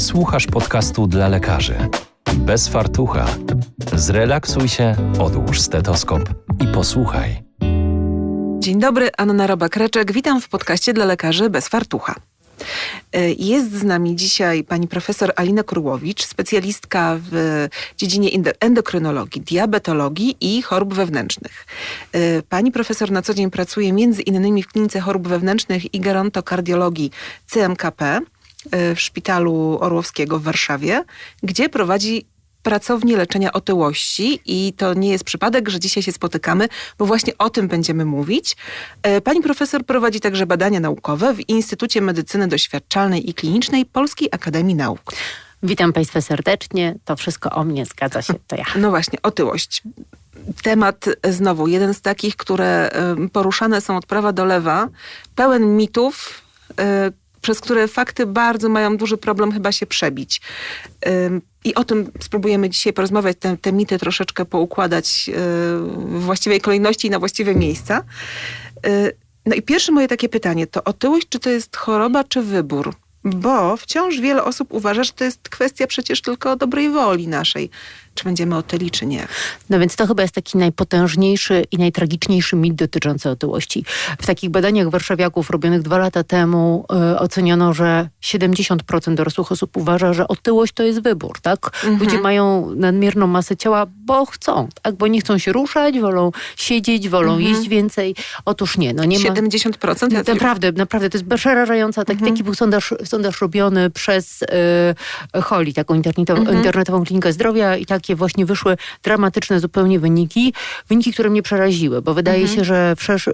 Słuchasz podcastu dla lekarzy. Bez fartucha. Zrelaksuj się, odłóż stetoskop i posłuchaj. Dzień dobry, Anna Robak-Reczek. Witam w podcaście dla lekarzy bez fartucha. Y, Jest z nami dzisiaj pani profesor Alina Kurłowicz, specjalistka w dziedzinie endo- endokrynologii, diabetologii i chorób wewnętrznych. Y, Pani profesor na co dzień pracuje między innymi w klinice chorób wewnętrznych i gerontokardiologii CMKP w Szpitalu Orłowskiego w Warszawie, gdzie prowadzi pracownię leczenia otyłości i to nie jest przypadek, że dzisiaj się spotykamy, bo właśnie o tym będziemy mówić. E, Pani profesor prowadzi także badania naukowe w Instytucie Medycyny Doświadczalnej i Klinicznej Polskiej Akademii Nauk. Witam Państwa serdecznie. To wszystko o mnie, zgadza się, to ja. No właśnie, otyłość. Temat e, znowu, jeden z takich, które poruszane są od prawa do lewa, pełen mitów, e, przez które fakty bardzo mają duży problem chyba się przebić. I o tym spróbujemy dzisiaj porozmawiać, te, te mity troszeczkę poukładać yy, w właściwej kolejności i na właściwe miejsca. Yy, No i pierwsze moje takie pytanie, to otyłość czy to jest choroba, czy wybór? Bo wciąż wiele osób uważa, że to jest kwestia przecież tylko dobrej woli naszej. Czy będziemy otyli, czy nie. No więc to chyba jest taki najpotężniejszy i najtragiczniejszy mit dotyczący otyłości. W takich badaniach warszawiaków robionych dwa lata temu y, oceniono, że 70% dorosłych osób uważa, że otyłość to jest wybór, tak? Ludzie mają nadmierną masę ciała, bo chcą, tak? Bo nie chcą się ruszać, wolą siedzieć, wolą jeść więcej. Otóż nie, no nie ma... 70%? Ja Naprawdę, naprawdę, to jest przerażające. Tak, Taki był sondaż, sondaż robiony przez y, Holi, taką internetową, internetową klinikę zdrowia i takie właśnie wyszły dramatyczne zupełnie wyniki. Wyniki, które mnie przeraziły, bo wydaje się, że wszesz,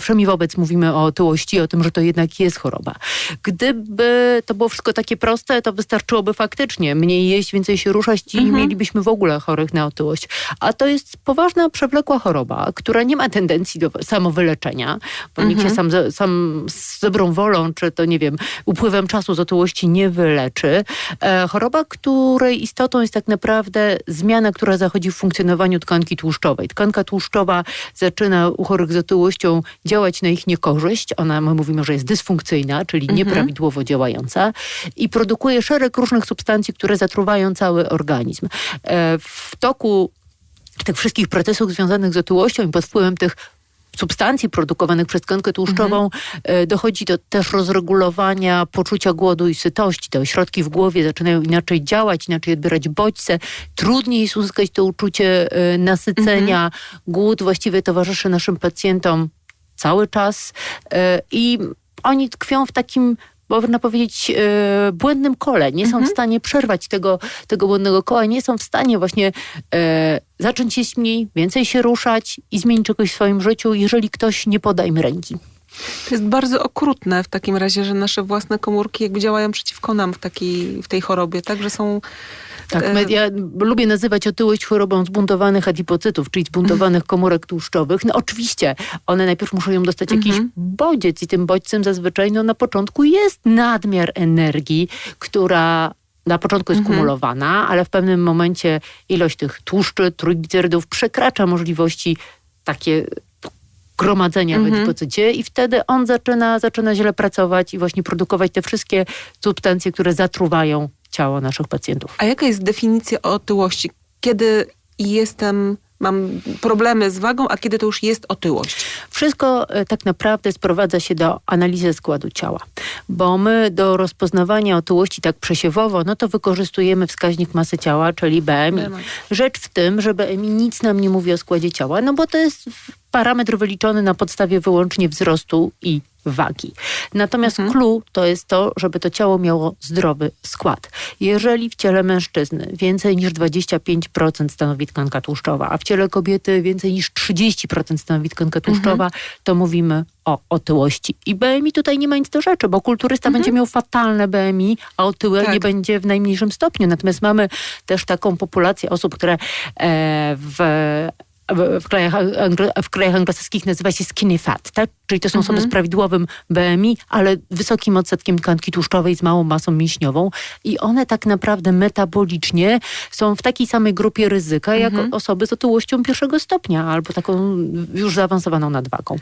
wszemi wobec mówimy o otyłości, o tym, że to jednak jest choroba. Gdyby to było wszystko takie proste, to wystarczyłoby faktycznie mniej jeść, więcej się ruszać i mielibyśmy w ogóle chorych na otyłość. A to jest poważna, przewlekła choroba, która nie ma tendencji do samowyleczenia, bo nikt się sam, ze- sam z dobrą wolą, czy to nie wiem, upływem czasu z otyłości nie wyleczy. E, choroba, której istotą jest tak naprawdę zmiana, która zachodzi w funkcjonowaniu tkanki tłuszczowej. Tkanka tłuszczowa zaczyna u chorych z otyłością działać na ich niekorzyść. Ona, my mówimy, że jest dysfunkcyjna, czyli nieprawidłowo działająca i produkuje szereg różnych substancji, które zatruwają cały organizm. E, w toku tych wszystkich procesów związanych z otyłością i pod wpływem tych substancji produkowanych przez tkankę tłuszczową e, dochodzi do też rozregulowania poczucia głodu i sytości. Te ośrodki w głowie zaczynają inaczej działać, inaczej odbierać bodźce. Trudniej jest uzyskać to uczucie e, nasycenia. Głód właściwie towarzyszy naszym pacjentom cały czas e, i oni tkwią w takim można powiedzieć, błędnym kole. Nie są w stanie przerwać tego, tego błędnego koła, nie są w stanie właśnie zacząć jeść mniej, więcej się ruszać i zmienić czegoś w swoim życiu, jeżeli ktoś nie poda im ręki. To jest bardzo okrutne w takim razie, że nasze własne komórki jakby działają przeciwko nam w, takiej, w tej chorobie, tak? Że są... Tak, e, ja lubię nazywać otyłość chorobą zbuntowanych adipocytów, czyli zbuntowanych komórek tłuszczowych. No oczywiście, one najpierw muszą ją dostać jakiś bodziec i tym bodźcem zazwyczaj no, na początku jest nadmiar energii, która na początku jest kumulowana, ale w pewnym momencie ilość tych tłuszczy, trójglicerydów przekracza możliwości takie gromadzenia w adipocycie i wtedy on zaczyna, zaczyna źle pracować i właśnie produkować te wszystkie substancje, które zatruwają ciało naszych pacjentów. A jaka jest definicja otyłości? Kiedy jestem, mam problemy z wagą, a kiedy to już jest otyłość? Wszystko e, tak naprawdę sprowadza się do analizy składu ciała, bo my do rozpoznawania otyłości tak przesiewowo, no to wykorzystujemy wskaźnik masy ciała, czyli BMI. BMI. Rzecz w tym, że BMI nic nam nie mówi o składzie ciała, no bo to jest parametr wyliczony na podstawie wyłącznie wzrostu i wagi. Natomiast clue to jest to, żeby to ciało miało zdrowy skład. Jeżeli w ciele mężczyzny więcej niż 25% stanowi tkanka tłuszczowa, a w ciele kobiety więcej niż 30% stanowi tkanka tłuszczowa, to mówimy o otyłości. I BMI tutaj nie ma nic do rzeczy, bo kulturysta będzie miał fatalne BMI, a otyłe Tak. nie będzie w najmniejszym stopniu. Natomiast mamy też taką populację osób, które e, w w- krajach, anglo, w krajach anglosaskich nazywa się skinny fat, tak? czyli to są osoby z prawidłowym BMI, ale wysokim odsetkiem tkanki tłuszczowej z małą masą mięśniową i one tak naprawdę metabolicznie są w takiej samej grupie ryzyka jak osoby z otyłością pierwszego stopnia albo taką już zaawansowaną nadwagą.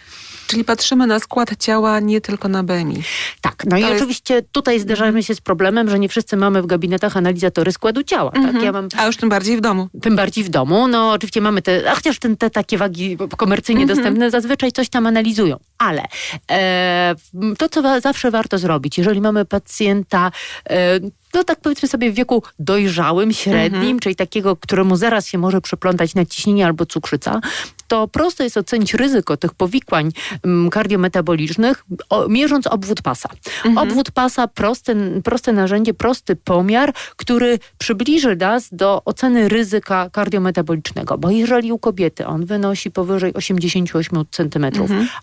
Czyli patrzymy na skład ciała, nie tylko na BMI. Tak, no i jest- oczywiście tutaj zderzamy się z problemem, że nie wszyscy mamy w gabinetach analizatory składu ciała. Tak? Ja mam A już tym bardziej w domu. tym bardziej w domu. No oczywiście mamy te, a chociaż ten, te takie wagi komercyjnie dostępne zazwyczaj coś tam analizują. Ale e, to, co wa- zawsze warto zrobić, jeżeli mamy pacjenta, e, no tak powiedzmy sobie w wieku dojrzałym, średnim, czyli takiego, któremu zaraz się może przyplątać nadciśnienie albo cukrzyca, to prosto jest ocenić ryzyko tych powikłań mm, kardiometabolicznych, o, mierząc obwód pasa. Obwód pasa, proste, proste narzędzie, prosty pomiar, który przybliży nas do oceny ryzyka kardiometabolicznego. Bo jeżeli u kobiety on wynosi powyżej 88 cm,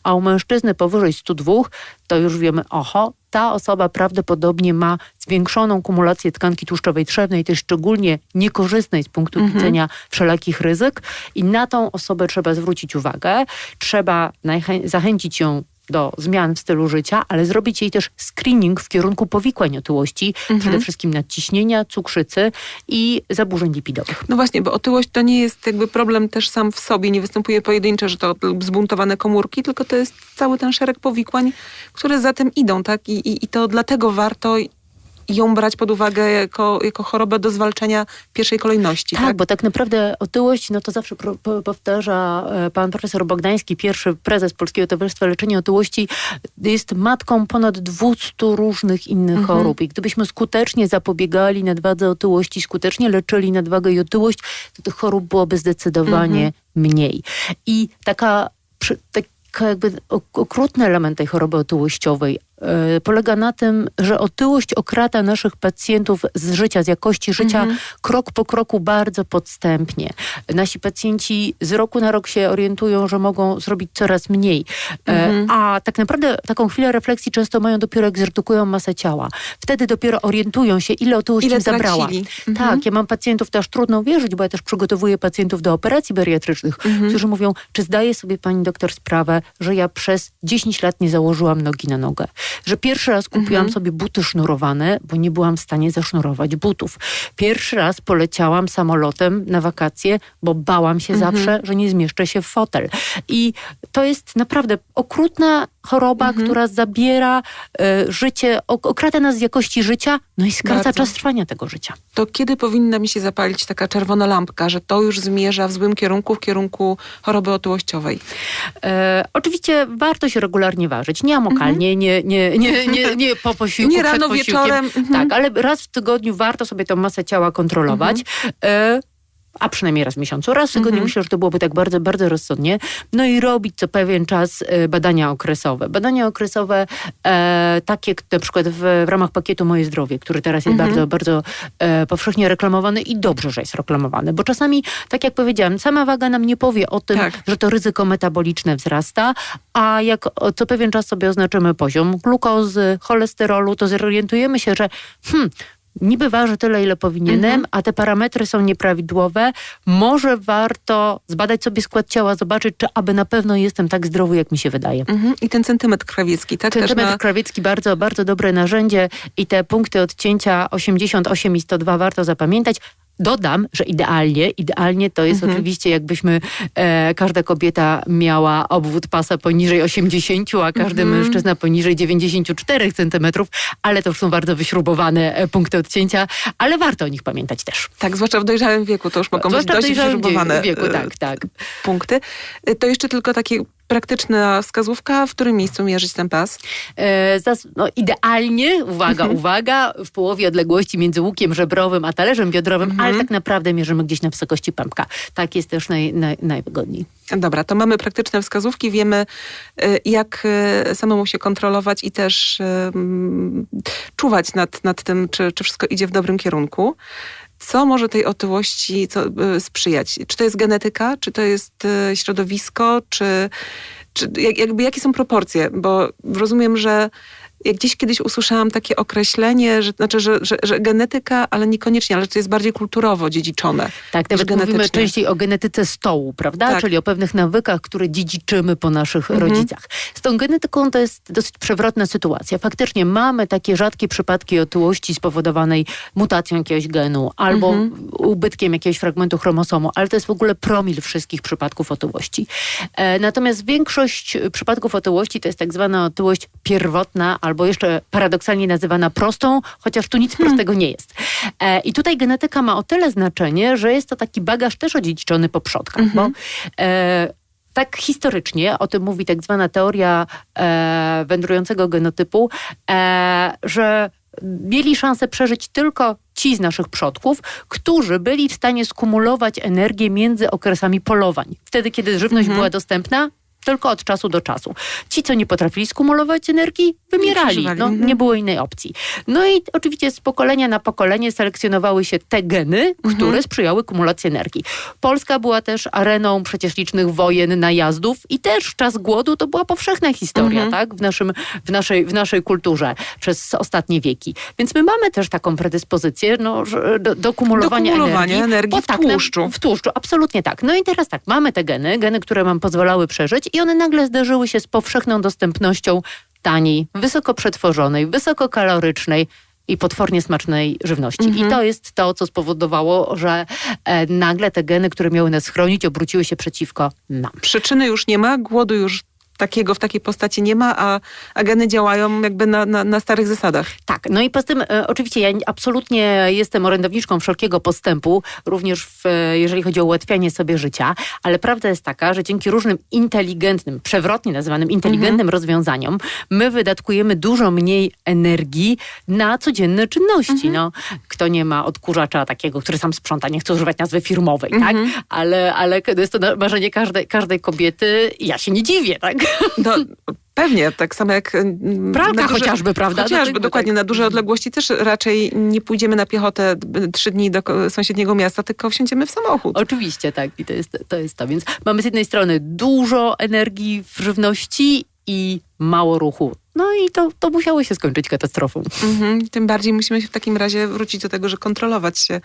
a u mężczyzny powyżej 102, to już wiemy, oho, ta osoba prawdopodobnie ma zwiększoną kumulację tkanki tłuszczowej trzewnej, też szczególnie niekorzystnej z punktu widzenia wszelakich ryzyk i na tą osobę trzeba zwrócić uwagę. Trzeba zachęcić ją do zmian w stylu życia, ale zrobić jej też screening w kierunku powikłań otyłości, przede wszystkim nadciśnienia, cukrzycy i zaburzeń lipidowych. No właśnie, bo otyłość to nie jest jakby problem też sam w sobie, nie występuje pojedyncze, że to lub zbuntowane komórki, tylko to jest cały ten szereg powikłań, które za tym idą, tak? I, i, i to dlatego warto ją brać pod uwagę jako, jako chorobę do zwalczenia w pierwszej kolejności, Tak, tak? bo tak naprawdę otyłość, no to zawsze pro, po, powtarza e, pan profesor Bogdański, pierwszy prezes Polskiego Towarzystwa Leczenia Otyłości, jest matką ponad 200 różnych innych chorób. I gdybyśmy skutecznie zapobiegali nadwadze otyłości, skutecznie leczyli nadwagę i otyłość, to tych chorób byłoby zdecydowanie mniej. I taka, przy, taka jakby ok- okrutny element tej choroby otyłościowej polega na tym, że otyłość okrata naszych pacjentów z życia, z jakości życia krok po kroku bardzo podstępnie. Nasi pacjenci z roku na rok się orientują, że mogą zrobić coraz mniej. E, A tak naprawdę taką chwilę refleksji często mają dopiero jak zredukują masę ciała. Wtedy dopiero orientują się, ile otyłość Ile im zabrała. tracili. Mhm. Tak, ja mam pacjentów, to aż trudno uwierzyć, bo ja też przygotowuję pacjentów do operacji bariatrycznych, którzy mówią, czy zdaje sobie pani doktor sprawę, że ja przez 10 lat nie założyłam nogi na nogę. Że pierwszy raz kupiłam sobie buty sznurowane, bo nie byłam w stanie zasznurować butów. Pierwszy raz poleciałam samolotem na wakacje, bo bałam się zawsze, że nie zmieszczę się w fotel. I to jest naprawdę okrutna choroba, która zabiera e, życie, ok- okrada nas z jakości życia, no i skraca Bardzo. czas trwania tego życia. To kiedy powinna mi się zapalić taka czerwona lampka, że to już zmierza w złym kierunku, w kierunku choroby otyłościowej? E, oczywiście warto się regularnie ważyć. Nie amokalnie, nie, nie, nie, nie, nie po posiłku, Nie rano, posiłkiem. wieczorem, mhm. Tak, ale raz w tygodniu warto sobie tą masę ciała kontrolować. E, a przynajmniej raz w miesiącu. Raz w tygodniu myślę, że to byłoby tak bardzo, bardzo rozsądnie. No i robić co pewien czas e, badania okresowe. Badania okresowe e, takie na przykład w, w ramach pakietu Moje Zdrowie, który teraz jest bardzo, bardzo e, powszechnie reklamowany i dobrze, że jest reklamowany, bo czasami, tak jak powiedziałam, sama waga nam nie powie o tym, Tak. że to ryzyko metaboliczne wzrasta, a jak co pewien czas sobie oznaczymy poziom glukozy, cholesterolu, to zorientujemy się, że hmm, niby waży tyle, ile powinienem, a te parametry są nieprawidłowe. Może warto zbadać sobie skład ciała, zobaczyć, czy aby na pewno jestem tak zdrowy, jak mi się wydaje. Mhm. I ten centymetr krawiecki, tak? Centymetr na... krawiecki bardzo, bardzo dobre narzędzie i te punkty odcięcia 88 i 102 warto zapamiętać. Dodam, że idealnie, idealnie to jest oczywiście jakbyśmy e, każda kobieta miała obwód pasa poniżej 80, a każdy mężczyzna poniżej 94 centymetrów, ale to już są bardzo wyśrubowane e, punkty odcięcia, ale warto o nich pamiętać też. Tak, zwłaszcza w dojrzałym wieku, to już mogą być Zwłaszcza w dość wyśrubowane wieku, e, tak, tak. punkty. E, To jeszcze tylko takie praktyczna wskazówka, w którym miejscu mierzyć ten pas? E, zas- no, idealnie, uwaga, Mhm. uwaga, w połowie odległości między łukiem żebrowym a talerzem biodrowym, Mhm. ale tak naprawdę mierzymy gdzieś na wysokości pępka. Tak jest też naj, naj, najwygodniej. Dobra, to mamy praktyczne wskazówki, wiemy e, jak e, samemu się kontrolować i też mm, czuwać nad, nad tym, czy, czy wszystko idzie w dobrym kierunku. Co może tej otyłości co, e, sprzyjać? Czy to jest genetyka, czy to jest e, środowisko, czy, czy jak, jakby jakie są proporcje? Bo rozumiem, że jak gdzieś kiedyś usłyszałam takie określenie, że, znaczy, że, że, że genetyka, ale niekoniecznie, ale to jest bardziej kulturowo dziedziczone. Tak, nawet mówimy częściej o genetyce stołu, prawda? Tak. Czyli o pewnych nawykach, które dziedziczymy po naszych Mhm. rodzicach. Z tą genetyką to jest dosyć przewrotna sytuacja. Faktycznie mamy takie rzadkie przypadki otyłości spowodowanej mutacją jakiegoś genu albo Mhm. ubytkiem jakiegoś fragmentu chromosomu, ale to jest w ogóle promil wszystkich przypadków otyłości. E, natomiast większość przypadków otyłości to jest tak zwana otyłość pierwotna albo jeszcze paradoksalnie nazywana prostą, chociaż tu nic prostego nie jest. E, I tutaj genetyka ma o tyle znaczenie, że jest to taki bagaż też odziedziczony po przodkach, bo e, tak historycznie, o tym mówi tak zwana teoria e, wędrującego genotypu, e, że mieli szansę przeżyć tylko ci z naszych przodków, którzy byli w stanie skumulować energię między okresami polowań. Wtedy, kiedy żywność była dostępna, tylko od czasu do czasu. Ci, co nie potrafili skumulować energii, wymierali. przeżywali. No, Mhm. nie było innej opcji. No i oczywiście z pokolenia na pokolenie selekcjonowały się te geny, które sprzyjały kumulacji energii. Polska była też areną przecież licznych wojen, najazdów i też czas głodu to była powszechna historia, tak? W, naszym, w, naszej, w naszej kulturze przez ostatnie wieki. Więc my mamy też taką predyspozycję no, do, do kumulowania Do kumulowania energii. energii w tak, tłuszczu. w tłuszczu, absolutnie tak. No i teraz tak, mamy te geny, geny, które nam pozwalały przeżyć i one nagle zderzyły się z powszechną dostępnością taniej, wysoko przetworzonej, wysokokalorycznej i potwornie smacznej żywności. I to jest to, co spowodowało, że e, nagle te geny, które miały nas chronić, obróciły się przeciwko nam. Przyczyny już nie ma, głodu już takiego w takiej postaci nie ma, a, a geny działają jakby na, na, na starych zasadach. Tak, no i poza tym e, oczywiście ja absolutnie jestem orędowniczką wszelkiego postępu, również w, e, jeżeli chodzi o ułatwianie sobie życia, ale prawda jest taka, że dzięki różnym inteligentnym, przewrotnie nazywanym inteligentnym rozwiązaniom, my wydatkujemy dużo mniej energii na codzienne czynności. No, kto nie ma odkurzacza takiego, który sam sprząta, nie chcę używać nazwy firmowej, tak? Ale, ale jest to marzenie każdej, każdej kobiety i ja się nie dziwię, tak? No, pewnie, tak samo jak... mm, Pralka duże- chociażby, prawda? Chociażby, dokładnie. tak. Na duże odległości też raczej nie pójdziemy na piechotę b- trzy dni do sąsiedniego miasta, tylko wsiądziemy w samochód. Oczywiście, tak. I to jest, to jest to. Więc mamy z jednej strony dużo energii w żywności i mało ruchu. No i to, to musiało się skończyć katastrofą. Mhm. Tym bardziej musimy się w takim razie wrócić do tego, że kontrolować się.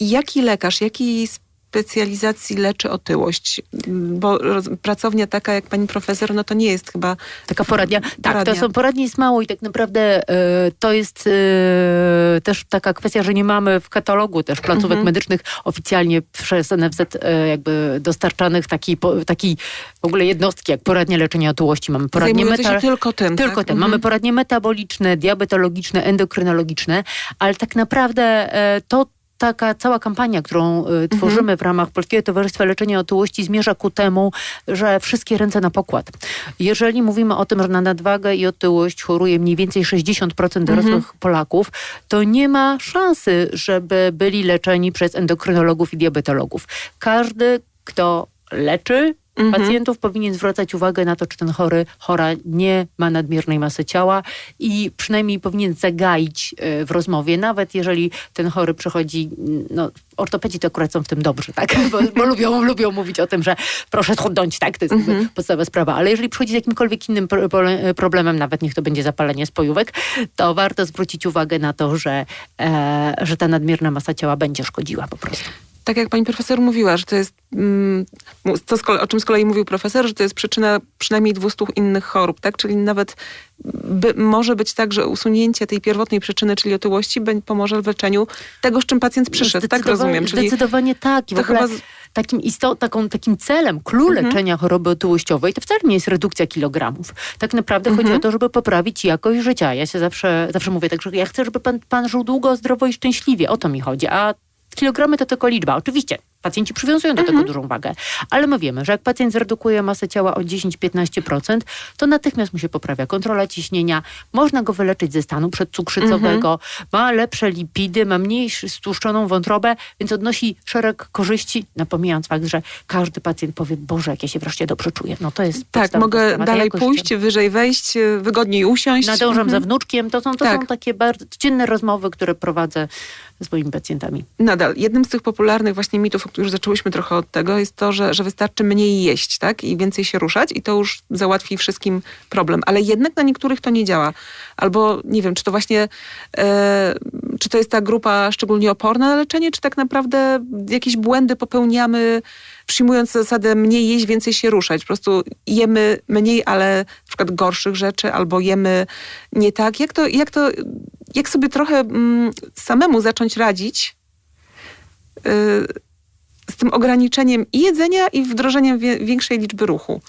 Jaki lekarz, jakiej specjalizacji leczy otyłość? Bo pracownia taka jak pani profesor, no to nie jest chyba... Taka poradnia. Tak, Poradnia. to są poradni jest mało i tak naprawdę e, to jest e, też taka kwestia, że nie mamy w katalogu też placówek Mhm. medycznych oficjalnie przez NFZ e, jakby dostarczanych takiej, takiej w ogóle jednostki jak poradnia leczenia otyłości. Mamy poradnie metal- tylko tym. Tylko tak? te. Mhm. Mamy poradnie metaboliczne, diabetologiczne, endokrynologiczne, ale tak naprawdę to taka cała kampania, którą Mhm. e, tworzymy w ramach Polskiego Towarzystwa Leczenia Otyłości zmierza ku temu, że wszystkie ręce na pokład. Jeżeli mówimy o tym, że na nadwagę i otyłość choruje mniej więcej 60% dorosłych Mhm. Polaków, to nie ma szansy, żeby byli leczeni przez endokrynologów i diabetologów. Każdy, kto leczy Mhm. pacjentów, powinien zwracać uwagę na to, czy ten chory, chora nie ma nadmiernej masy ciała i przynajmniej powinien zagaić e, w rozmowie, nawet jeżeli ten chory przychodzi, mm, no ortopedzi to akurat są w tym dobrzy, tak? Bo, bo lubią, lubią mówić o tym, że proszę schudnąć, tak? To jest Mhm. podstawowa sprawa. Ale jeżeli przychodzi z jakimkolwiek innym pro- pro- problemem, nawet niech to będzie zapalenie spojówek, to warto zwrócić uwagę na to, że, e, że ta nadmierna masa ciała będzie szkodziła po prostu. Tak jak pani profesor mówiła, że to jest, mm, to kolei, o czym z kolei mówił profesor, że to jest przyczyna przynajmniej 200 innych chorób, tak? Czyli nawet by, może być tak, że usunięcie tej pierwotnej przyczyny, czyli otyłości, pomoże w leczeniu tego, z czym pacjent przyszedł, tak rozumiem. Czyli Zdecydowanie tak. I to chyba takim, istot, taką, takim celem, clue Mhm. leczenia choroby otyłościowej to wcale nie jest redukcja kilogramów. Tak naprawdę chodzi Mhm. o to, żeby poprawić jakość życia. Ja się zawsze, zawsze mówię tak, że ja chcę, żeby pan, pan żył długo, zdrowo i szczęśliwie. O to mi chodzi. A kilogramy to tylko liczba. Oczywiście pacjenci przywiązują do Mhm. tego dużą wagę, ale my wiemy, że jak pacjent zredukuje masę ciała o 10-15%, to natychmiast mu się poprawia kontrola ciśnienia, można go wyleczyć ze stanu przedcukrzycowego, Mhm. ma lepsze lipidy, ma mniej stłuszczoną wątrobę, więc odnosi szereg korzyści, napomijając fakt, że każdy pacjent powie, Boże, jak ja się wreszcie dobrze czuję. No to jest tak, mogę dalej pójść, wyżej wejść, wygodniej usiąść. Nadążam Mhm. za wnuczkiem. To są, to Tak. są takie bardzo codzienne rozmowy, które prowadzę z moimi pacjentami. Nadal, jednym z tych popularnych właśnie mitów, już zaczęłyśmy trochę od tego, jest to, że, że wystarczy mniej jeść, tak? I więcej się ruszać i to już załatwi wszystkim problem. Ale jednak na niektórych to nie działa. Albo nie wiem, czy to właśnie, e, czy to jest ta grupa szczególnie oporna na leczenie, czy tak naprawdę jakieś błędy popełniamy, przyjmując zasadę mniej jeść, więcej się ruszać. Po prostu jemy mniej, ale na przykład gorszych rzeczy, albo jemy nie tak. Jak to, jak to, jak sobie trochę mm, samemu zacząć radzić y, tym ograniczeniem i jedzenia, i wdrożeniem większej liczby ruchu.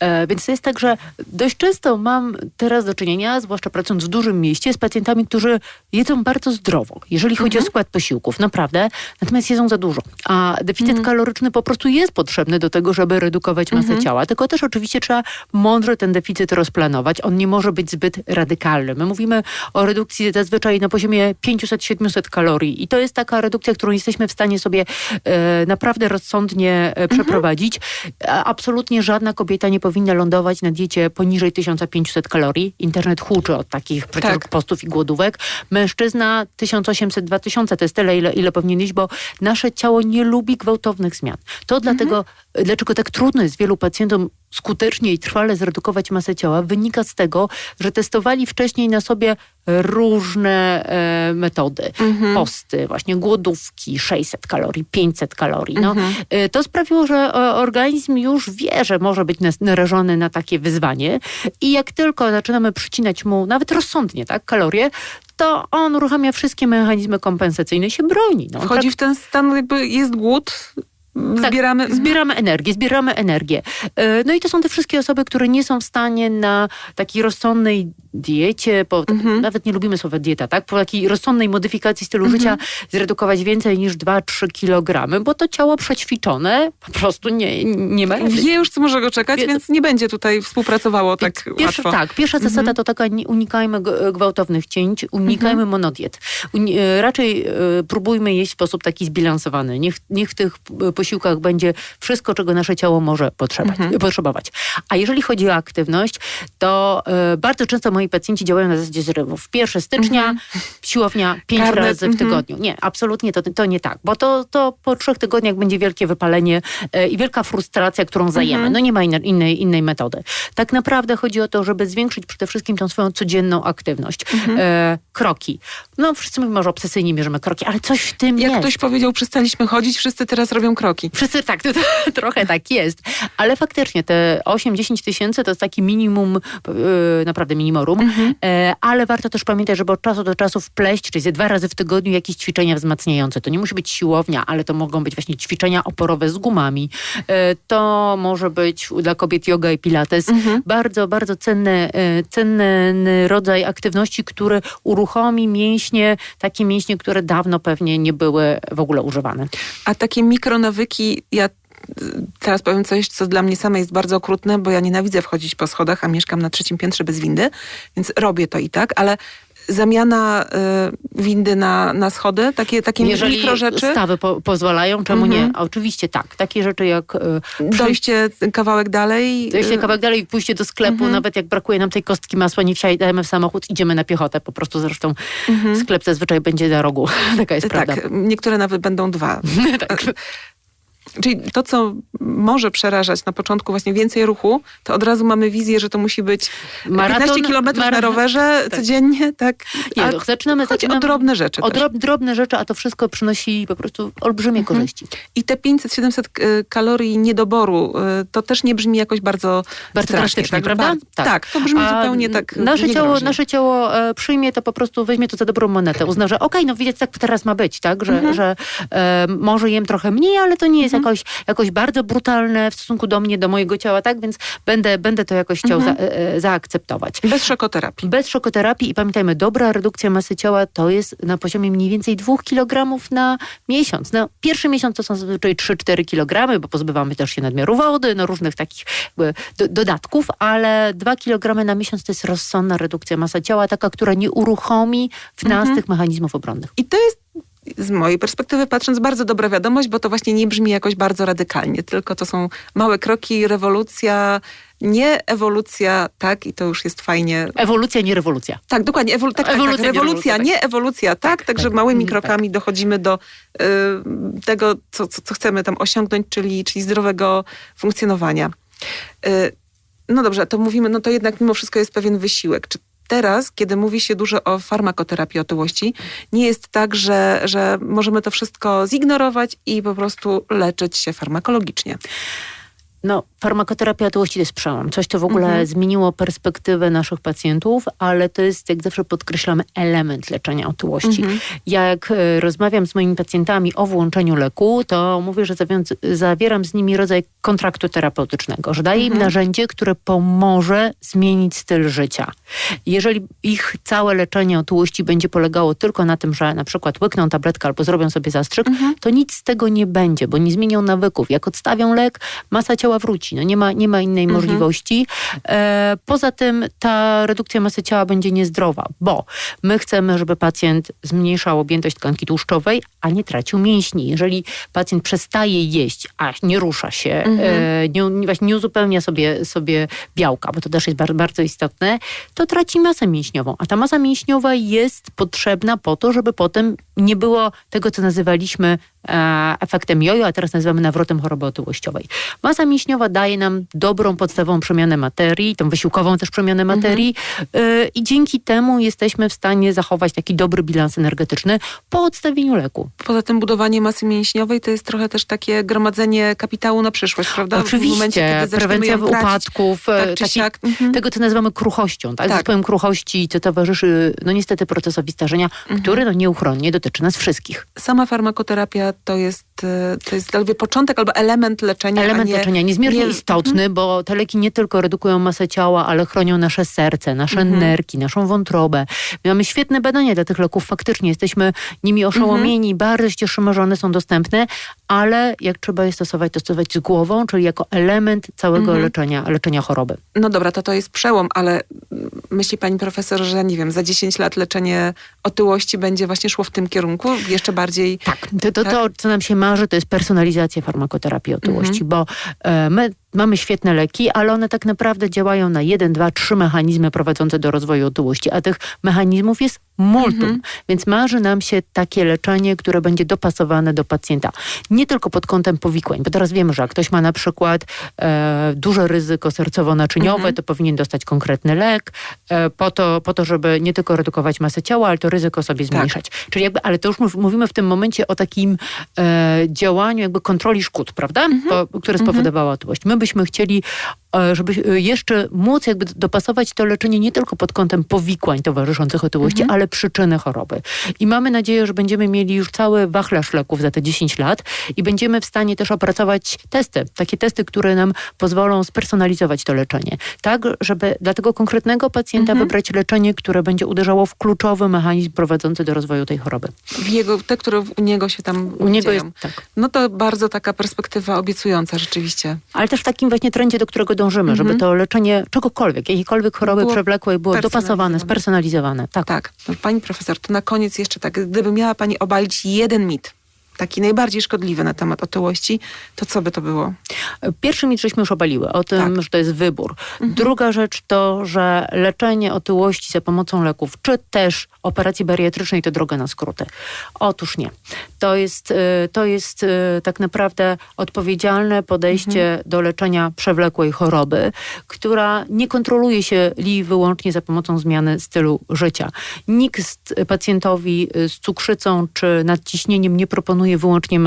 E, więc to jest tak, że dość często mam teraz do czynienia, zwłaszcza pracując w dużym mieście, z pacjentami, którzy jedzą bardzo zdrowo, jeżeli chodzi Mhm. o skład posiłków, naprawdę, natomiast jedzą za dużo. A deficyt Mhm. kaloryczny po prostu jest potrzebny do tego, żeby redukować masę Mhm. ciała, tylko też oczywiście trzeba mądrze ten deficyt rozplanować. On nie może być zbyt radykalny. My mówimy o redukcji zazwyczaj na poziomie 500-700 kalorii i to jest taka redukcja, którą jesteśmy w stanie sobie e, naprawdę rozsądnie e, przeprowadzić. A Absolutnie żadna kobieta nie powinna lądować na diecie poniżej 1500 kalorii. Internet huczy od takich Tak. postów i głodówek. Mężczyzna 1800-2000 to jest tyle, ile, ile powinien iść, bo nasze ciało nie lubi gwałtownych zmian. To dlatego, dlaczego tak trudno jest wielu pacjentom skutecznie i trwale zredukować masę ciała, wynika z tego, że testowali wcześniej na sobie różne e, metody. Mhm. Posty, właśnie głodówki, 600 kalorii, 500 kalorii. No, Mhm. e, to sprawiło, że e, organizm już wie, że może być narażony na takie wyzwanie i jak tylko zaczynamy przycinać mu, nawet rozsądnie, tak, kalorie, to on uruchamia wszystkie mechanizmy kompensacyjne i się broni. No, Wchodzi w ten stan, jakby jest głód, Tak, zbieramy... Zbieramy energię, zbieramy energię. E, No i to są te wszystkie osoby, które nie są w stanie na takiej rozsądnej diecie, po, Mhm. nawet nie lubimy słowa dieta, tak? Po takiej rozsądnej modyfikacji stylu Mhm. życia zredukować więcej niż 2-3 kg, bo to ciało przećwiczone po prostu nie, nie ma. Wie już, co może go czekać, Wie- więc nie będzie tutaj współpracowało tak Pierwsza, łatwo. tak, pierwsza Mhm. zasada to taka, nie unikajmy gwałtownych cięć, unikajmy Mhm. monodiet. Uni- e, raczej e, próbujmy jeść w sposób taki zbilansowany. Niech, niech w tych e, posiłkach będzie wszystko, czego nasze ciało może potrzebować. Mhm. potrzebować. A jeżeli chodzi o aktywność, to bardzo często moi pacjenci działają na zasadzie zrywów. 1 stycznia, Mhm. siłownia pięć Karnet, razy w mhm. tygodniu. Nie, absolutnie to, to nie tak, bo to, to po trzech tygodniach będzie wielkie wypalenie e, i wielka frustracja, którą zajemy. Mhm. No nie ma innej, innej, innej metody. Tak naprawdę chodzi o to, żeby zwiększyć przede wszystkim tą swoją codzienną aktywność. Mhm. E, kroki. No wszyscy mówimy, że obsesyjnie mierzymy kroki, ale coś w tym Jak jest. ktoś powiedział, przestaliśmy chodzić, wszyscy teraz robią kroki. Wszyscy tak, to, to, trochę tak jest. Ale faktycznie te 8-10 tysięcy to jest taki minimum, yy, naprawdę Mhm. E, ale warto też pamiętać, żeby od czasu do czasu wpleść, czyli dwa razy w tygodniu jakieś ćwiczenia wzmacniające. To nie musi być siłownia, ale to mogą być właśnie ćwiczenia oporowe z gumami. E, to może być dla kobiet yoga i pilates. Mhm. Bardzo, bardzo cenny, e, cenny rodzaj aktywności, który uruchomi mięśnie, takie mięśnie, które dawno pewnie nie były w ogóle używane. A takie mikronawyki, ja teraz powiem coś, co dla mnie samej jest bardzo okrutne, bo ja nienawidzę wchodzić po schodach, a mieszkam na trzecim piętrze bez windy, więc robię to i tak, ale zamiana y, windy na, na schody, takie, takie Jeżeli mikrorzeczy, stawy po, pozwalają, czemu Mhm. nie? A Oczywiście tak. Takie rzeczy jak e, dojście kawałek dalej. dojście y, kawałek dalej, pójście do sklepu, Mhm. nawet jak brakuje nam tej kostki masła, nie wsiadamy w samochód, idziemy na piechotę. Po prostu zresztą mhm. sklep zazwyczaj będzie za rogu. Taka jest prawda. Tak, niektóre nawet będą dwa. tak. Czyli to, co może przerażać na początku właśnie więcej ruchu, to od razu mamy wizję, że to musi być 15 kilometrów na rowerze tak. codziennie, tak? Nie, no, zaczynamy, chodzi o zaczynamy drobne rzeczy o drob, drobne rzeczy, a to wszystko przynosi po prostu olbrzymie Mhm. korzyści. I te 500-700 y, kalorii niedoboru, y, to też nie brzmi jakoś bardzo Bardzo strasznie, tak? prawda? Bardzo- Tak. Tak, to brzmi A zupełnie tak Nasze ciało, nasze ciało e, przyjmie to po prostu, weźmie to za dobrą monetę. Uzna, że okej, no widzieć, tak teraz ma być, tak? Że, Mhm. że e, może jem trochę mniej, ale to nie jest Mhm. Jakoś, jakoś bardzo brutalne w stosunku do mnie, do mojego ciała, tak? Więc będę, będę to jakoś chciał Mhm. za, e, e, zaakceptować. Bez szokoterapii. Bez szokoterapii i pamiętajmy, dobra redukcja masy ciała to jest na poziomie mniej więcej 2 kg na miesiąc. Na pierwszy miesiąc to są zazwyczaj 3-4 kg, bo pozbywamy też się nadmiaru wody, no różnych takich do, dodatków, ale 2 kg na miesiąc to jest rozsądna redukcja masy ciała, taka, która nie uruchomi w nas Mhm. tych mechanizmów obronnych. I to jest z mojej perspektywy patrząc, bardzo dobra wiadomość, bo to właśnie nie brzmi jakoś bardzo radykalnie, tylko to są małe kroki, rewolucja, nie ewolucja, tak, i to już jest fajnie. Ewolucja, nie rewolucja. Tak, dokładnie, ewolu- tak, tak, Ewolucja, tak, nie rewolucja, tak. nie ewolucja, tak, także tak. małymi Mm, krokami dochodzimy do y, tego, co, co, co chcemy tam osiągnąć, czyli, czyli zdrowego funkcjonowania. Y, no dobrze, to mówimy, no to jednak mimo wszystko jest pewien wysiłek. Czy teraz, kiedy mówi się dużo o farmakoterapii otyłości, nie jest tak, że, że możemy to wszystko zignorować i po prostu leczyć się farmakologicznie? No, farmakoterapia otyłości to jest przełom. Coś, co w ogóle Mhm. zmieniło perspektywę naszych pacjentów, ale to jest, jak zawsze podkreślamy, element leczenia otyłości. Mhm. Jak e, rozmawiam z moimi pacjentami o włączeniu leku, to mówię, że zawieram z nimi rodzaj kontraktu terapeutycznego, że daję im Mhm. narzędzie, które pomoże zmienić styl życia. Jeżeli ich całe leczenie otyłości będzie polegało tylko na tym, że na przykład łykną tabletkę albo zrobią sobie zastrzyk, Mhm. to nic z tego nie będzie, bo nie zmienią nawyków. Jak odstawią lek, masa ciała wróci. No nie ma, nie ma innej Mhm. możliwości. E, poza tym ta redukcja masy ciała będzie niezdrowa, bo my chcemy, żeby pacjent zmniejszał objętość tkanki tłuszczowej, a nie tracił mięśni. Jeżeli pacjent przestaje jeść, a nie rusza się, Mhm. e, nie, nie- właśnie nie uzupełnia sobie, sobie białka, bo to też jest bardzo, bardzo istotne, to traci masę mięśniową. A ta masa mięśniowa jest potrzebna po to, żeby potem nie było tego, co nazywaliśmy e, efektem jojo, a teraz nazywamy nawrotem choroby otyłościowej. Masa mięśniowa daje nam dobrą podstawową przemianę materii, tą wysiłkową też przemianę materii e, i dzięki temu jesteśmy w stanie zachować taki dobry bilans energetyczny po odstawieniu leku. Poza tym budowanie masy mięśniowej to jest trochę też takie gromadzenie kapitału na przyszłość, prawda? Oczywiście, prewencja ją tracić, upadków, e, tak taki. Mhm. tego, co nazywamy kruchością, tak? Tak. Zespołem kruchości, co towarzyszy, no niestety, procesowi starzenia, Mhm. który no nieuchronnie dotyczy nas wszystkich. Sama farmakoterapia to jest, e, to jest początek albo element leczenia. Element nie, leczenia niezmiernie nie- istotny, bo te leki nie tylko redukują masę ciała, ale chronią nasze serce, nasze Mhm. nerki, naszą wątrobę. My mamy świetne badania dla tych leków, faktycznie jesteśmy nimi oszołomieni, Mhm. bardzo się cieszymy, że one są dostępne, ale jak trzeba je stosować, to stosować z głową, czyli jako element całego Mhm. leczenia, leczenia choroby. No dobra, to to jest przełom, ale myśli pani profesor, że nie wiem, za 10 lat leczenie otyłości będzie właśnie szło w tym kierunku? Jeszcze bardziej... Tak, to, to, Tak? to co nam się marzy, to jest personalizacja farmakoterapii otyłości, bo e, my mamy świetne leki, ale one tak naprawdę działają na jeden, dwa, trzy mechanizmy prowadzące do rozwoju otyłości, a tych mechanizmów jest multum. Więc marzy nam się takie leczenie, które będzie dopasowane do pacjenta. Nie tylko pod kątem powikłań, bo teraz wiemy, że jak ktoś ma na przykład e, duże ryzyko sercowo-naczyniowe, to powinien dostać konkretny lek e, po, to, po to, żeby nie tylko redukować masę ciała, ale to ryzyko sobie zmniejszać. Czyli jakby, ale to już mów- mówimy w tym momencie o takim e, działaniu jakby kontroli szkód, prawda? Po, które spowodowała otyłość. My byśmy chcieli, żeby e, jeszcze móc jakby dopasować to leczenie nie tylko pod kątem powikłań towarzyszących otyłości, ale przyczyny choroby. I mamy nadzieję, że będziemy mieli już cały wachlarz leków za te 10 lat i będziemy w stanie też opracować testy, takie testy, które nam pozwolą spersonalizować to leczenie. Tak, żeby dla tego konkretnego pacjenta wybrać leczenie, które będzie uderzało w kluczowy mechanizm prowadzący do rozwoju tej choroby. W jego, te, które u niego się tam U niego dzieją. jest tak. No to bardzo taka perspektywa obiecująca rzeczywiście. Ale też w takim właśnie trendzie, do którego dążymy, żeby to leczenie czegokolwiek, jakiejkolwiek choroby Było przewlekłej było dopasowane, personalizowane. spersonalizowane. Tak. Tak. No, pani profesor, to na koniec jeszcze tak, gdyby miała pani obalić jeden mit, taki najbardziej szkodliwy na temat otyłości, to co by to było? Pierwszy mit żeśmy już obaliły, o tym, Tak. że to jest wybór. Druga rzecz to, że leczenie otyłości za pomocą leków, czy też operacji bariatrycznej to droga na skróty. Otóż nie. To jest, y, to jest y, tak naprawdę odpowiedzialne podejście do leczenia przewlekłej choroby, która nie kontroluje się li wyłącznie za pomocą zmiany stylu życia. Nikt pacjentowi y, z cukrzycą czy nadciśnieniem nie proponuje wyłącznie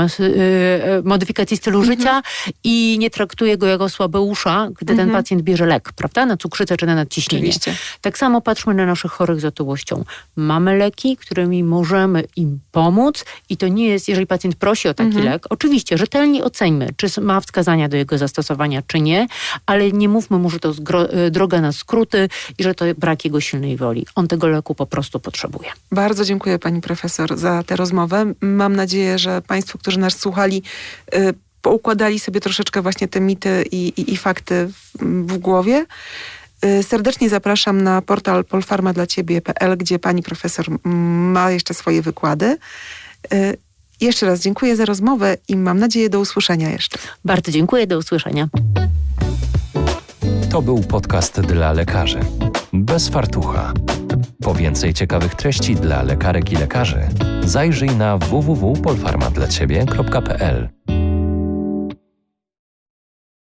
modyfikacji stylu życia i nie traktuje go jako słabeusza, gdy ten pacjent bierze lek, prawda, na cukrzycę czy na nadciśnienie. Oczywiście. Tak samo patrzmy na naszych chorych z otyłością. Mamy leki, którymi możemy im pomóc i to nie jest, jeżeli pacjent prosi o taki lek, oczywiście rzetelnie oceńmy, czy ma wskazania do jego zastosowania, czy nie, ale nie mówmy mu, że to y, droga na skróty i że to brak jego silnej woli. On tego leku po prostu potrzebuje. Bardzo dziękuję pani profesor za tę rozmowę. Mam nadzieję, że państwo, którzy nas słuchali, y, poukładali sobie troszeczkę właśnie te mity i, i, i fakty w, w głowie. Y, Serdecznie zapraszam na portal polfarmadlaciebie.pl, gdzie pani profesor ma jeszcze swoje wykłady. Y, Jeszcze raz dziękuję za rozmowę i mam nadzieję do usłyszenia jeszcze. Bardzo dziękuję, do usłyszenia. To był podcast dla lekarzy. Bez fartucha. Po więcej ciekawych treści dla lekarek i lekarzy zajrzyj na www.polfarmadlaciebie.pl